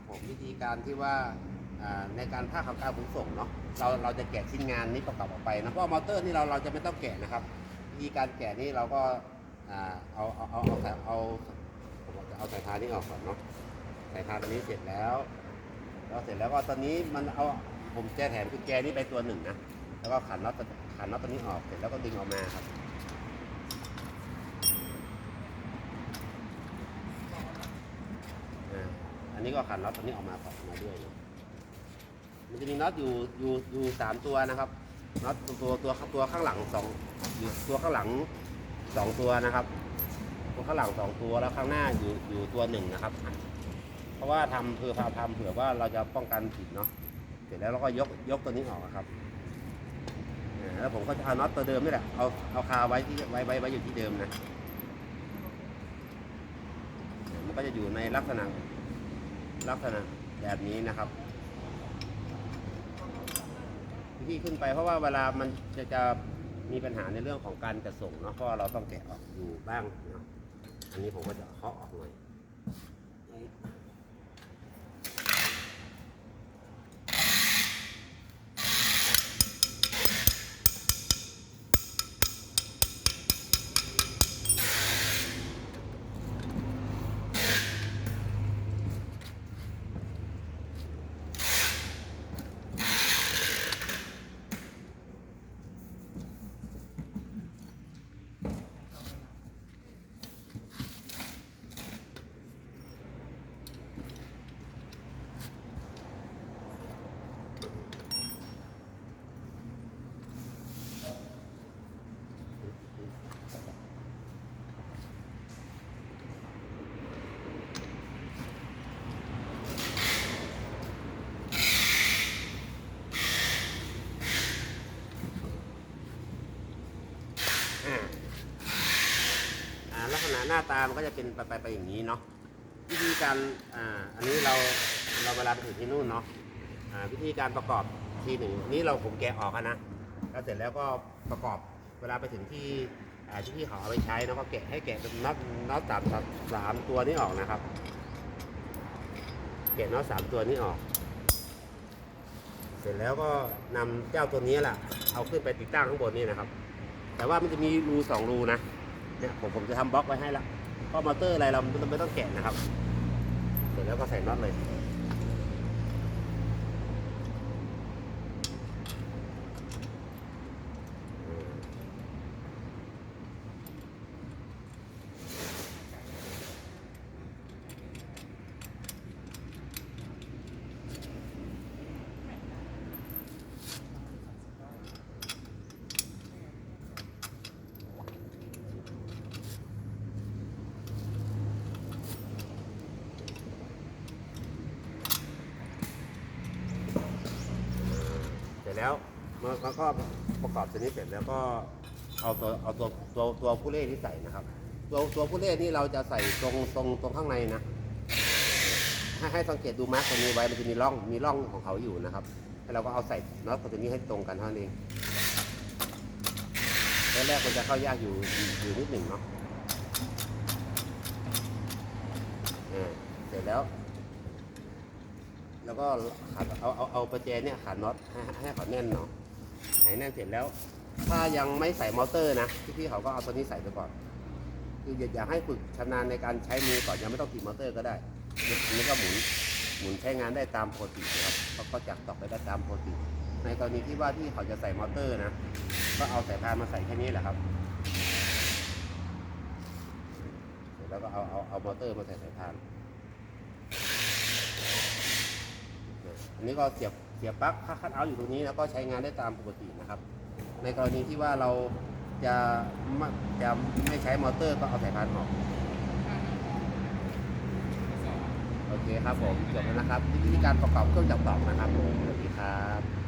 ครับผมวิธีการที่ว่าในการภาคของการขนส่งเนาะเราเราจะแกะชิ้นงานนี้ประกอบออกไปนะเพราะมอเตอร์นี่เราเราจะไม่ต้องแกะนะครับ วิธีการแกะนี่เราก็เอาเอาเอาเอาเอาเอาผมจะเอาสายพานนี่ออกก่อนเนาะสายพานตัวนี้เสร็จแล้วแล้วเสร็จแล้วก็ตอนนี้มันเอาผมแจแถมกุญแจนี่ไปตัวหนึ่งนะแล้วก็ขันน็อตขันน็อตตัวนี้ออกเสร็จแล้วก็ดึงออกมาครับ อ่าอั นนี้ก็ขันน็อตตัวนี้ออกมาต่อมาด้วยนะมันจะมีน็อตอยู่อยู่อยู่สามตัวนะครับน็อตตัวตัวตัวข้างหลังสองอยู่ตัวข้างหลังสองตัวนะครับ ตัวข้างหลังสองตัวแล้วข้างหน้าอยู่อยู่ตัวหนึ่งนะครับ เพราะว่าทำเพื่อพาทำเผื่อว่าเราจะป้องกันผิดเนาะเสร็จแล้วเราก็ยกยกตัวนี้ออกครับแล้วผมก็จะเอาน็อตตัวเดิมนี่แหละเอาเอาคาไว้ที่ไว้ไว้ไว้อยู่ที่เดิมนะมันก็จะอยู่ในลักษณะ ลักษณะแบบนี้นะครับที่ขึ้นไปเพราะว่าเวลามันจะจะมีปัญหาในเรื่องของการจะส่งเนาะเพราะว่าเราต้องแกะออกอยู่บ้างเนาะอันนี้ผมก็จะเคาะออกหน่อย หน้าตามันก็จะเป็นไปไปไปอย่างนี้เนาะวิธีการอ่าอันนี้เราเราเวลาไปถึงที่นู่นเนาะอ่าวิธีการประกอบทีหนึ่งนี่เราผมแกะออกนะแล้วเสร็จแล้วก็ประกอบเวลาไปถึงที่อ่าที่ที่เขาเอาไปใช้นะก็แกะให้แกะเป็นน็อตน็อตสามสามตัวนี้ออกนะครับ แกะน็อตสามตัวนี้ออก เสร็จแล้วก็นำเจ้าตัวนี้แหละเอาขึ้นไปติดตั้งข้างบนนี่นะครับ แต่ว่ามันจะมีรูสองรูนะ เนี่ยผมผมจะทำบล็อกไว้ให้แล้วก็มอเตอร์อะไรเราไม่ต้องแกะนะครับ เสร็จแล้วก็ใส่น็อตเลย แล้วมันมันก็ประกอบตัวนี้เสร็จแล้วก็เอาตัวเอาตัวตัวตัวผู้เล่ที่ใส่นะครับ ตัวตัวผู้เล่นี่เราจะใส่ตรงตรงตรงข้างในนะให้ให้สังเกตดูมาร์กตัวนี้ไว้มันจะมีร่องมีร่องของเขาอยู่นะครับแล้วเราก็เอาใส่น็อตตัวนี้ให้ตรงกันเท่านั้นเองแรกๆมันจะเข้ายากอยู่อยู่นิดหนึ่งเนาะเสร็จแล้ว แล้วก็ขัดเอาเอาเอาประแจเนี่ยขันน็อตให้ให้เขาแน่นเนาะให้แน่นเสร็จแล้ว ถ้ายังไม่ใส่มอเตอร์นะพี่ๆเขาก็เอาตัวนี้ใส่ไปก่อน คืออยากให้ฝึกชำนาญในการใช้มือก่อนยังไม่ต้องติดมอเตอร์ก็ได้อันนี้ก็หมุนหมุนใช้งานได้ตามปกตินะครับเขาก็จับตอกไปได้ตามปกติ ในกรณีที่ว่าที่เขาจะใส่มอเตอร์นะก็เอาสายพานมาใส่แค่นี้แหละครับแล้วก็เอาเอาเอามอเตอร์มาใส่สายพาน อันนี้ก็เสียบเสียบปลั๊กคัดเอาท์อยู่ตรงนี้แล้วก็ใช้งานได้ตามปกตินะครับ ในกรณีที่ว่าเราจะไม่จะไม่ใช้มอเตอร์ก็เอาสายพานออกโอเคครับผมจบแล้วนะครับวิธีการประกอบเครื่องจักรตอกนะครับผมสวัสดีครับ